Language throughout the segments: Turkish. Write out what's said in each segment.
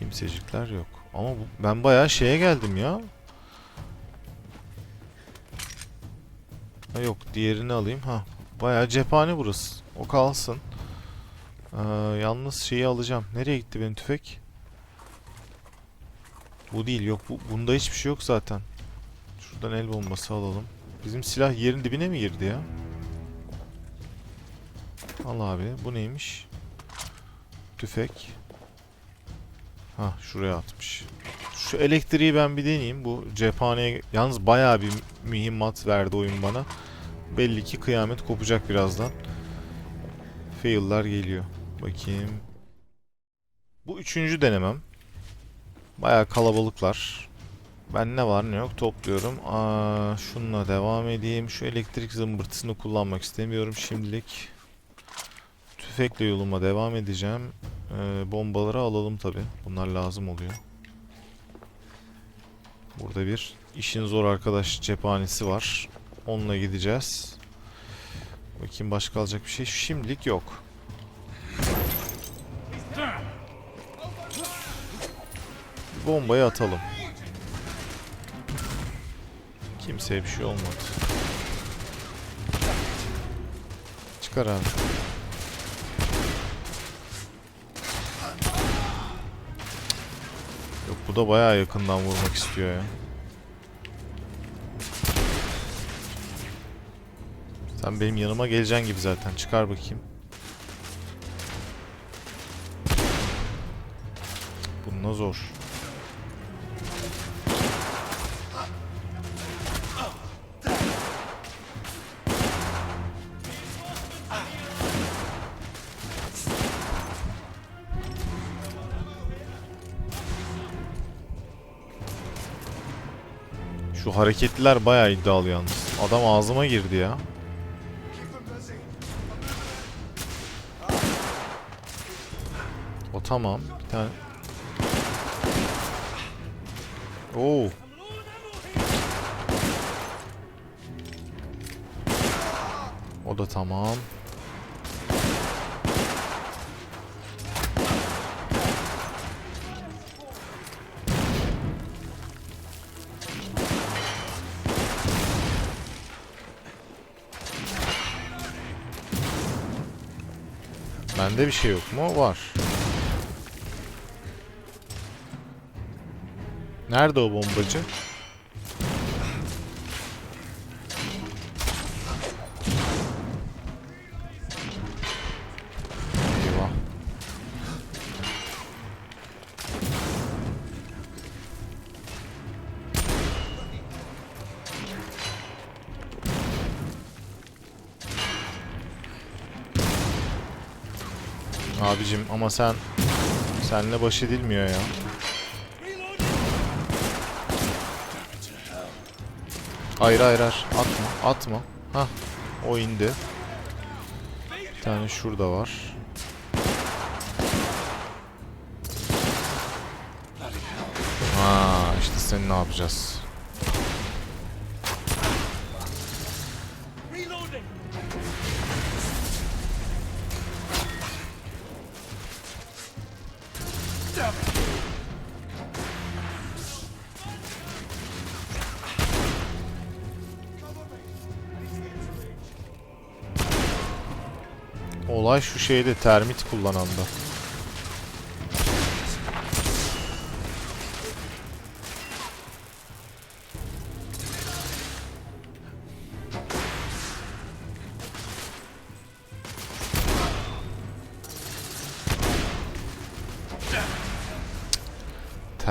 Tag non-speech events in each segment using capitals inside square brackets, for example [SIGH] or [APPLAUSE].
Kimsecikler yok. Ama bu, ben bayağı şeye geldim ya. Ha yok diğerini alayım. Ha bayağı cephane burası. O kalsın. Ee, yalnız şeyi alacağım. Nereye gitti benim tüfek? Bu değil yok. Bu, bunda hiçbir şey yok zaten. Şuradan el bombası alalım. Bizim silah yerin dibine mi girdi ya? Al abi. Bu neymiş? Tüfek. Ha şuraya atmış. Şu elektriği ben bir deneyeyim. Bu cephaneye yalnız bayağı bir mühimmat verdi oyun bana. Belli ki kıyamet kopacak birazdan. Fail'lar geliyor. Bakayım. Bu üçüncü denemem. Bayağı kalabalıklar. Ben ne var ne yok topluyorum. Aa, şununla devam edeyim. Şu elektrik zımbırtısını kullanmak istemiyorum şimdilik. Tüfekle yoluma devam edeceğim. Ee, bombaları alalım tabi. Bunlar lazım oluyor. Burada bir işin zor arkadaş cephanesi var. Onunla gideceğiz. Bakayım başka alacak bir şey şimdilik yok. Bombayı atalım. Kimseye bir şey olmadı. Çıkar abi. Da bayağı yakından vurmak istiyor ya. Sen benim yanıma geleceksin gibi zaten. Çıkar bakayım. Bununla zor. Hareketliler bayağı iddialı yalnız. Adam ağzıma girdi ya. O tamam. Bir tane. Oo. O da tamam. Bende bir şey yok mu? Var. Nerede o bombacı? Abicim ama sen senle baş edilmiyor ya. Hayır hayır. Atma atma. Hah. O indi. Bir tane şurada var. Ha işte seni ne yapacağız? Olay şu şeyde termit kullananda.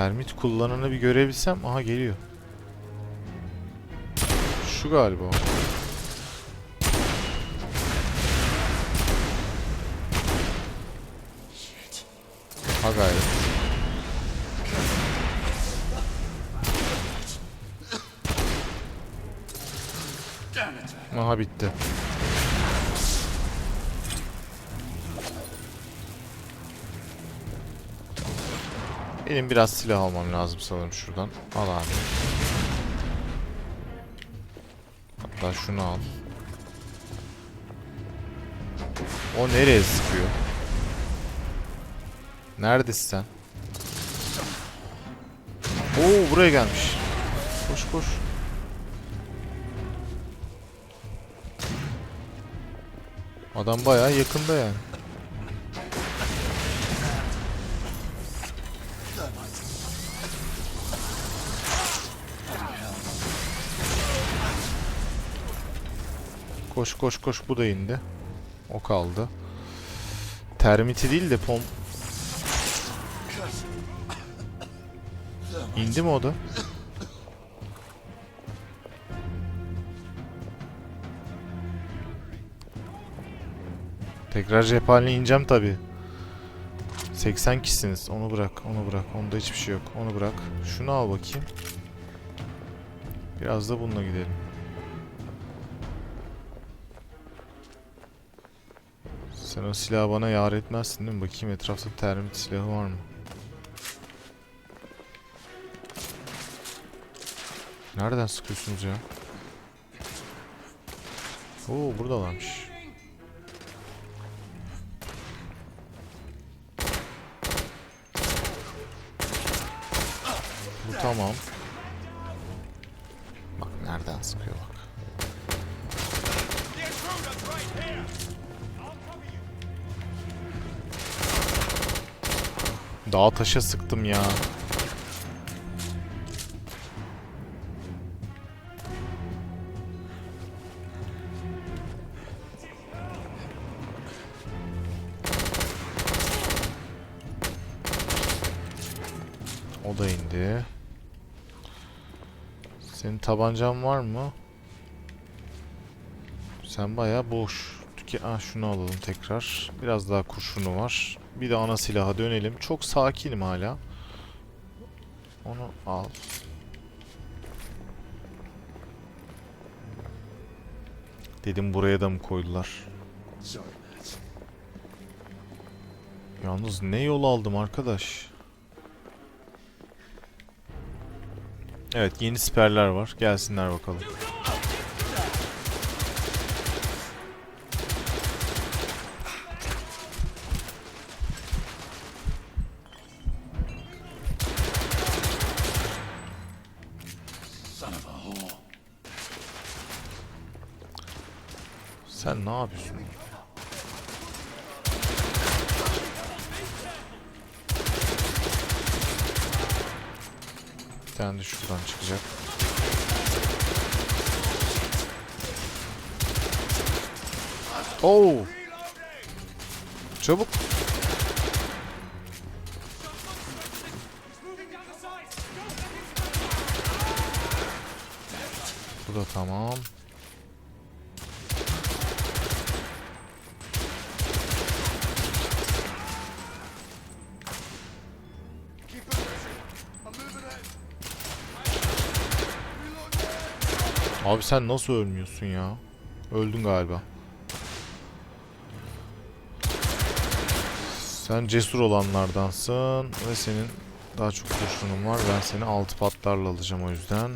Termit kullananı bir görebilsem. Aha geliyor. Şu galiba. Ha gayret. Aha bitti. Benim biraz silah almam lazım sanırım şuradan. Al abi. Hatta şunu al. O nereye sıkıyor? Neredesin sen? Oo buraya gelmiş. Koş koş. Adam bayağı yakında yani. Koş koş koş bu da indi. O kaldı. Termiti değil de pom... İndi mi o da? Tekrar cephaneye ineceğim tabi. 80 kişisiniz. Onu bırak, onu bırak. Onda hiçbir şey yok. Onu bırak. Şunu al bakayım. Biraz da bununla gidelim. Sen o silahı bana yar etmezsin değil mi? Bakayım etrafta termit silahı var mı? Nereden sıkıyorsunuz ya? Oo buradalarmış. Bu tamam. Bak nereden sıkıyor bak. Dağa taşa sıktım ya. O da indi. Senin tabancan var mı? Sen bayağı boş. Tüke ah şunu alalım tekrar. Biraz daha kurşunu var. Bir de ana silaha dönelim. Çok sakinim hala. Onu al. Dedim buraya da mı koydular? Yalnız ne yol aldım arkadaş? Evet yeni siperler var. Gelsinler bakalım. Sen ne yapıyorsun? Bir tane de şuradan çıkacak. Oo! Çabuk. Bu da tamam. Abi sen nasıl ölmüyorsun ya? Öldün galiba. Sen cesur olanlardansın ve senin daha çok kurşunun var. Ben seni altı patlarla alacağım o yüzden.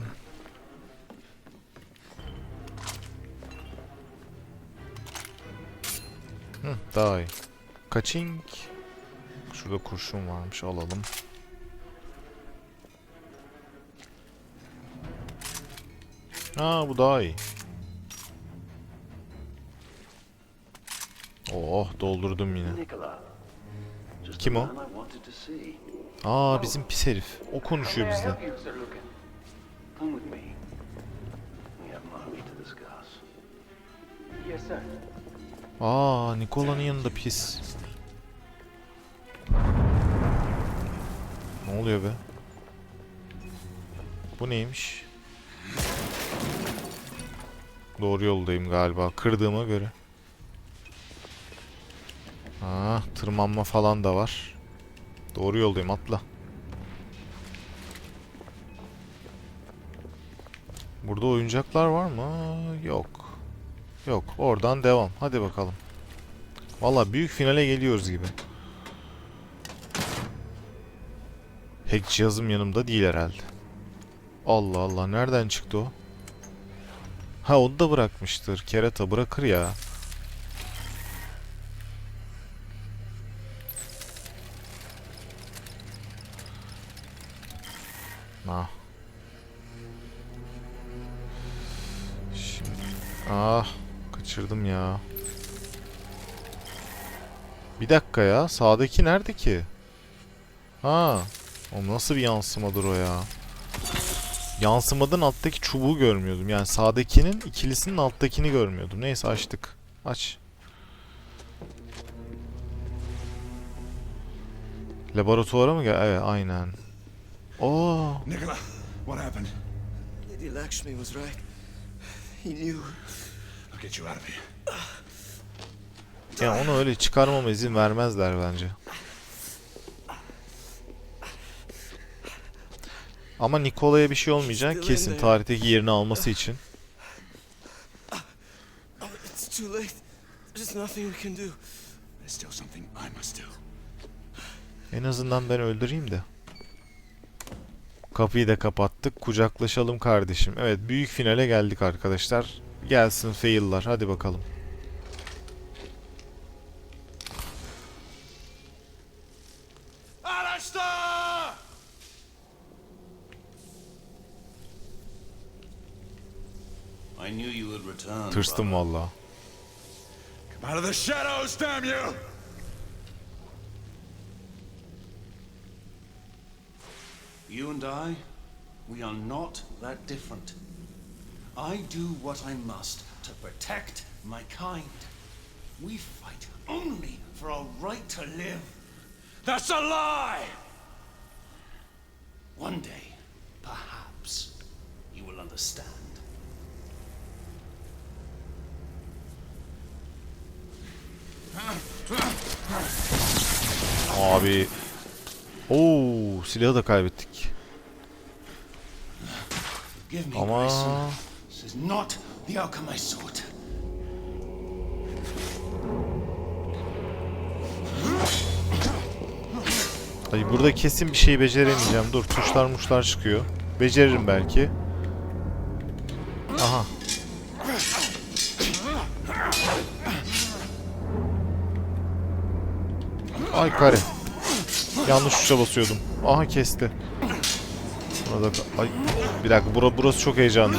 Hı, daha iyi. Kaçing. Şurada kurşun varmış alalım. Ha bu daha iyi. Oh doldurdum yine. Kim o? Aa bizim pis herif. O konuşuyor bizle. Aa Nikola'nın yanında pis. Ne oluyor be? Bu neymiş? Doğru yoldayım galiba. Kırdığıma göre. Aa, tırmanma falan da var. Doğru yoldayım atla. Burada oyuncaklar var mı? Yok. Yok. Oradan devam. Hadi bakalım. Valla büyük finale geliyoruz gibi. Hack cihazım yanımda değil herhalde. Allah Allah nereden çıktı o? Ha onu da bırakmıştır. Kerata bırakır ya. Ah. Ah. Kaçırdım ya. Bir dakika ya. Sağdaki nerede ki? Ha. O nasıl bir yansımadır o ya? Yansımadan alttaki çubuğu görmüyordum. Yani sağdakinin ikilisinin alttakini görmüyordum. Neyse açtık. Aç. Laboratuvara mı gel? Evet aynen. Oo. Nicola, what happened? Lady Lakshmi was right. He knew. I'll get you out of here. Yani onu öyle çıkarmama izin vermezler bence. Ama Nikola'ya bir şey olmayacak kesin tarihteki yerini alması için. İt's too late. There's nothing we can do. There's still something I must do. En azından ben öldüreyim de. Kapıyı da kapattık. Kucaklaşalım kardeşim. Evet büyük finale geldik arkadaşlar. Gelsin fail'lar. Hadi bakalım. You would return. Tırstım valla. Come out of the shadows, damn you! You and I, we are not that different. I do what I must to protect my kind. We fight only for our right to live. That's a lie! One day, perhaps, you will understand. Abi. Oo, silahı da kaybettik. Ama. Ay burada kesin bir şey beceremeyeceğim. Dur tuşlar muşlar çıkıyor. Beceririm belki. Ay kare. Yanlış tuşa basıyordum. Aha kesti. Burada ay bir dakika bura, burası çok heyecanlı.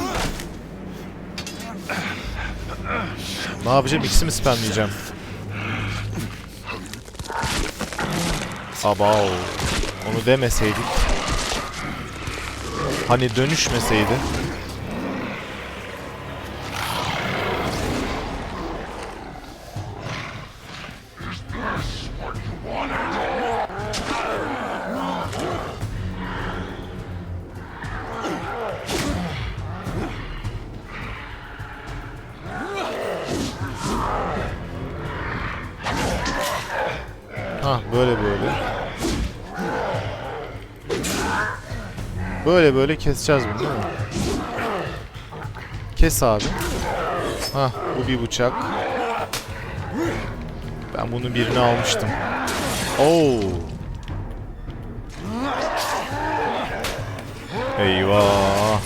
Ne yapacağım? İkisi mi spamleyeceğim? Abav. Onu demeseydik. Hani dönüşmeseydi. Böyle böyle keseceğiz bunu değil mi? Kes abi. Ha bu bir bıçak. Ben bunun birini almıştım. Oo. Eyvah.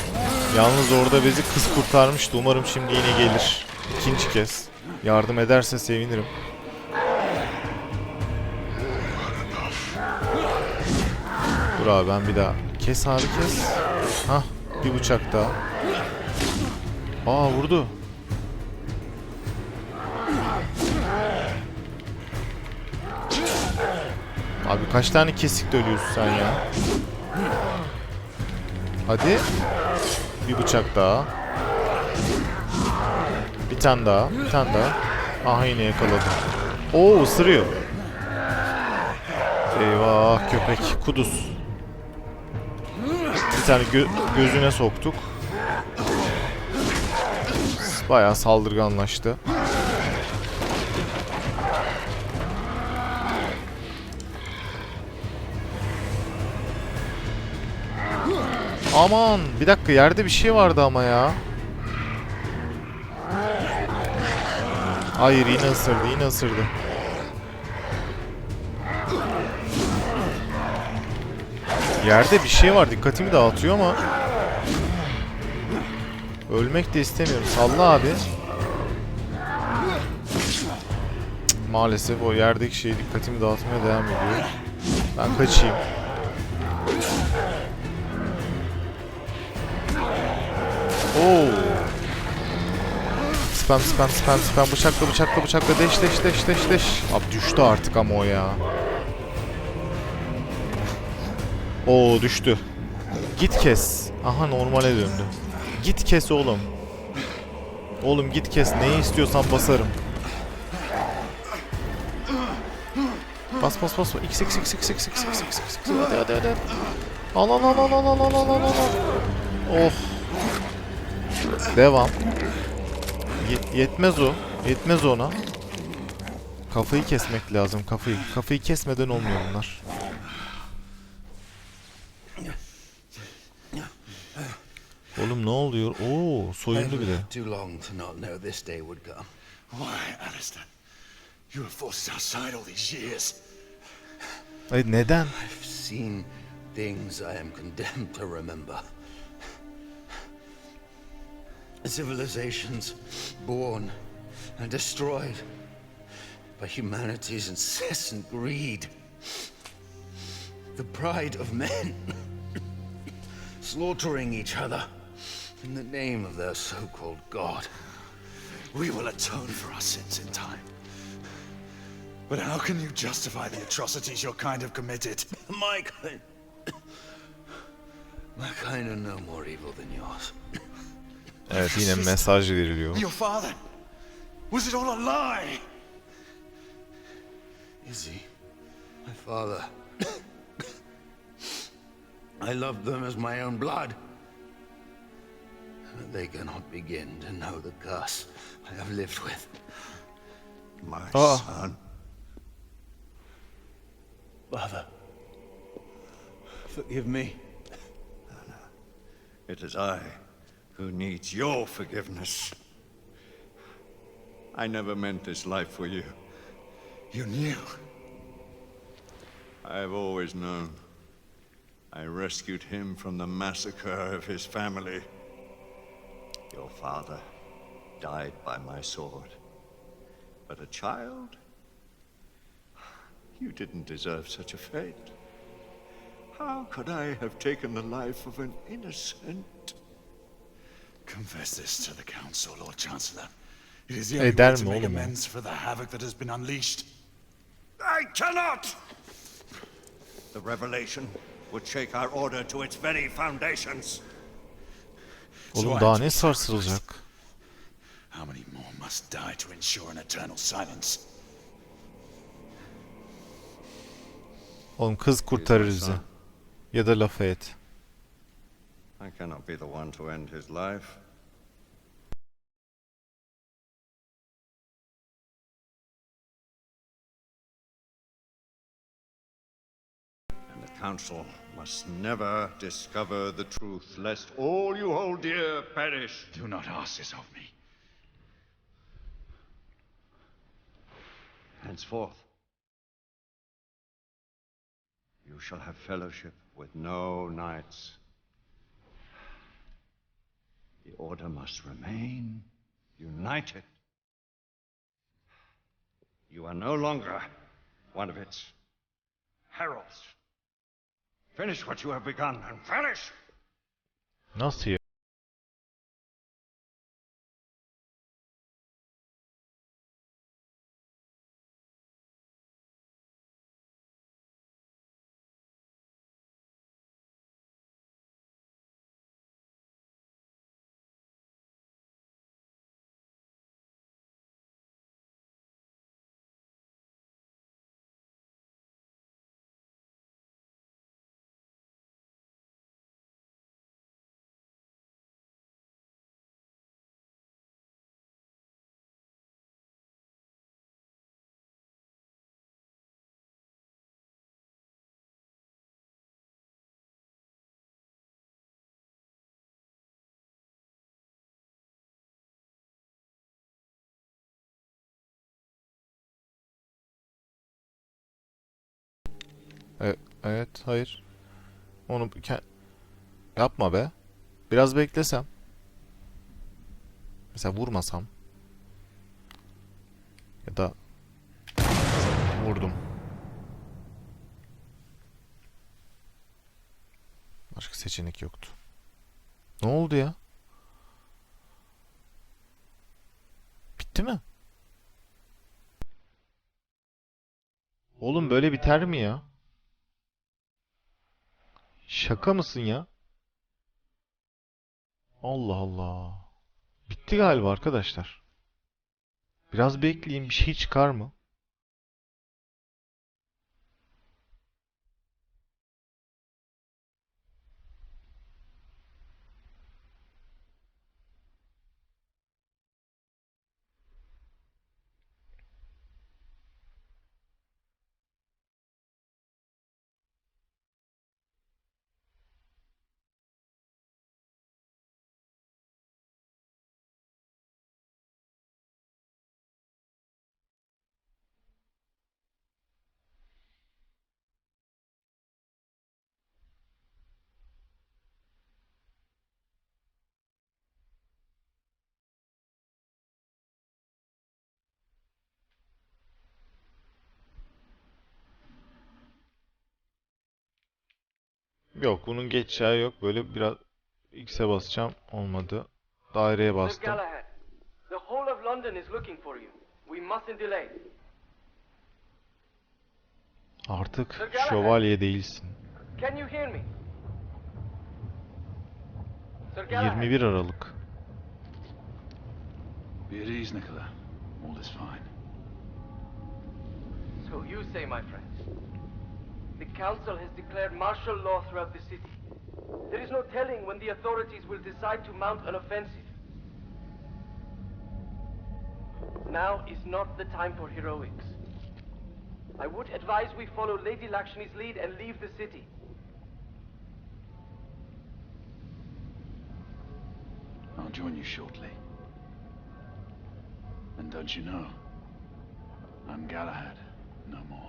Yalnız orada bizi kız kurtarmıştı. Umarım şimdi yine gelir. İkinci kez. Yardım ederse sevinirim. Dur abi ben bir daha. Kes abi kes. Hah bir bıçak daha. Aa vurdu. Abi kaç tane kesikle ölüyorsun sen ya? Hadi. Bir bıçak daha. Bir tane daha. Bir tane daha. Aha yine yakaladım. Oo ısırıyor. Eyvah köpek. Kuduz. Tane gö- gözüne soktuk. Bayağı saldırganlaştı. Aman bir dakika yerde bir şey vardı ama ya. Hayır yine ısırdı yine ısırdı. Yerde bir şey var dikkatimi dağıtıyor ama Ölmek de istemiyorum. Salla abi. Maalesef o yerdeki şey dikkatimi dağıtmaya devam ediyor. Ben kaçayım. Oo. Spam spam spam spam bıçakla bıçakla bıçakla deş deş deş deş deş. Abi düştü artık ama o ya. Oo düştü. Git kes. Aha normale döndü. Git kes oğlum. Oğlum git kes. Neyi istiyorsan basarım. Bas bas bas. X x x x x x x x x x. Hadi hadi hadi. Al al al al al al al al al. Oh. Devam. Ye- yetmez o. Yetmez ona. Kafayı kesmek lazım kafayı. Kafayı kesmeden olmuyor bunlar. Oğlum ne oluyor? Oo, soyundu bir de. Too long to not know this day would come. Oh, Why, Alistair? You were forced outside all these years. Ay neden? I've seen things I am condemned to remember. Civilizations born and destroyed by humanity's incessant greed. The pride of men [COUGHS] slaughtering each other in the name of their so-called God. We will atone for our sins in time. But how can you justify the atrocities your kind have committed? [LAUGHS] My kind. My kind are no more evil than yours. Evet yine mesaj veriliyor. Your father? Was it all a lie? Is he? My father. [COUGHS] I loved them as my own blood. But they cannot begin to know the curse I have lived with. My Ah. son. Father, forgive me. It is I who needs your forgiveness. I never meant this life for you. You knew. I've always known. I rescued him from the massacre of his family. Your father died by my sword. But a child? You didn't deserve such a fate. How could I have taken the life of an innocent? Confess this to the council, Lord Chancellor. It is the Ey, only der way to make amends for the havoc that has been unleashed. I cannot! The revelation would shake our order to its very foundations. Oğlum daha ne sarsılacak? How many more must die to ensure an eternal silence? Oğlum kız kurtarır bizi. Ya da Lafayette. I cannot be the one to end his life. And the Council must never discover the truth, lest all you hold dear perish. Do not ask this of me. Henceforth, you shall have fellowship with no knights. The Order must remain united. You are no longer one of its heralds. Finish what you have begun and vanish! Nasıl ya? E- evet, hayır. Onu yapma be. Biraz beklesem. Mesela vurmasam. Ya da vurdum. Başka seçenek yoktu. Ne oldu ya? Bitti mi? Oğlum böyle biter mi ya? Şaka mısın ya? Allah Allah. Bitti galiba arkadaşlar. Biraz bekleyin bir şey çıkar mı? Yok bunun geçeceği yok. Böyle biraz X'e basacağım. Olmadı. Daireye bastım. Artık şövalye değilsin. Can you hear me? Sir Galahad, 21 Aralık. Be at ease, Nicola. All is fine. so you say, my friend. The council has declared martial law throughout the city. There is no telling when the authorities will decide to mount an offensive. Now is not the time for heroics. I would advise we follow Lady Lakshmi's lead and leave the city. I'll join you shortly. And don't you know, I'm Galahad, no more.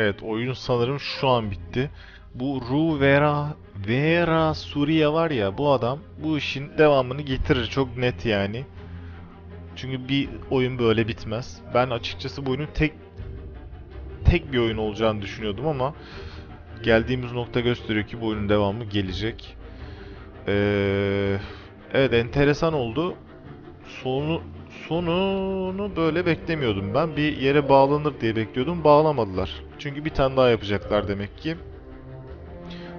Evet oyun sanırım şu an bitti. Bu Ru Vera Vera Suriye var ya bu adam bu işin devamını getirir çok net yani. Çünkü bir oyun böyle bitmez. Ben açıkçası bu oyunun tek tek bir oyun olacağını düşünüyordum ama geldiğimiz nokta gösteriyor ki bu oyunun devamı gelecek. Ee, evet enteresan oldu. Sonu sonunu böyle beklemiyordum ben. Bir yere bağlanır diye bekliyordum. Bağlamadılar. Çünkü bir tane daha yapacaklar demek ki.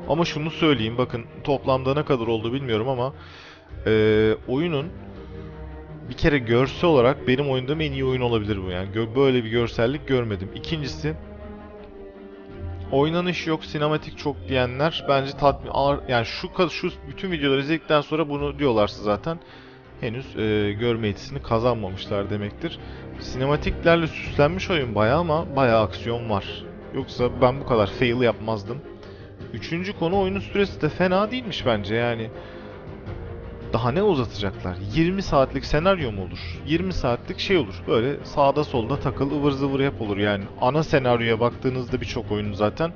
Ama şunu söyleyeyim. Bakın toplamda ne kadar oldu bilmiyorum ama eee, oyunun bir kere görsel olarak benim oynadığım en iyi oyun olabilir bu. Yani böyle bir görsellik görmedim. İkincisi oynanış yok, sinematik çok diyenler bence tatmin yani şu şu bütün videoları izledikten sonra bunu diyorlarsa zaten henüz e, görme yetisini kazanmamışlar demektir. Sinematiklerle süslenmiş oyun bayağı ama bayağı aksiyon var. Yoksa ben bu kadar fail yapmazdım. Üçüncü konu oyunun süresi de fena değilmiş bence yani. Daha ne uzatacaklar? 20 saatlik senaryo mu olur? 20 saatlik şey olur. Böyle sağda solda takıl ıvır zıvır yap olur yani. Ana senaryoya baktığınızda birçok oyun zaten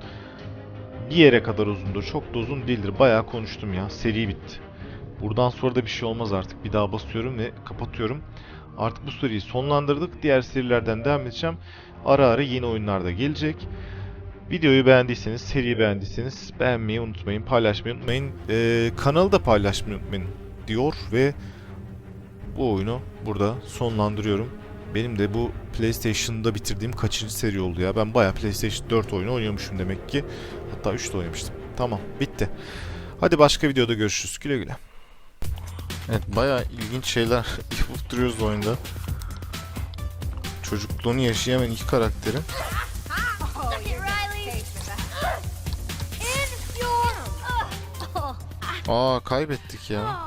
bir yere kadar uzundur. Çok da uzun değildir. Bayağı konuştum ya. Seri bitti. Buradan sonra da bir şey olmaz artık. Bir daha basıyorum ve kapatıyorum. Artık bu seriyi sonlandırdık. Diğer serilerden devam edeceğim. Ara ara yeni oyunlar da gelecek. Videoyu beğendiyseniz, seriyi beğendiyseniz beğenmeyi unutmayın, paylaşmayı unutmayın. Ee, kanalı da paylaşmayı unutmayın diyor ve bu oyunu burada sonlandırıyorum. Benim de bu PlayStation'da bitirdiğim kaçıncı seri oldu ya. Ben bayağı PlayStation 4 oyunu oynuyormuşum demek ki. Hatta 3 de oynamıştım. Tamam, bitti. Hadi başka videoda görüşürüz. Güle güle. Evet bayağı ilginç şeyler [LAUGHS] yapıp duruyoruz oyunda. Çocukluğunu yaşayamayan iki karakterin. Aa kaybettik ya.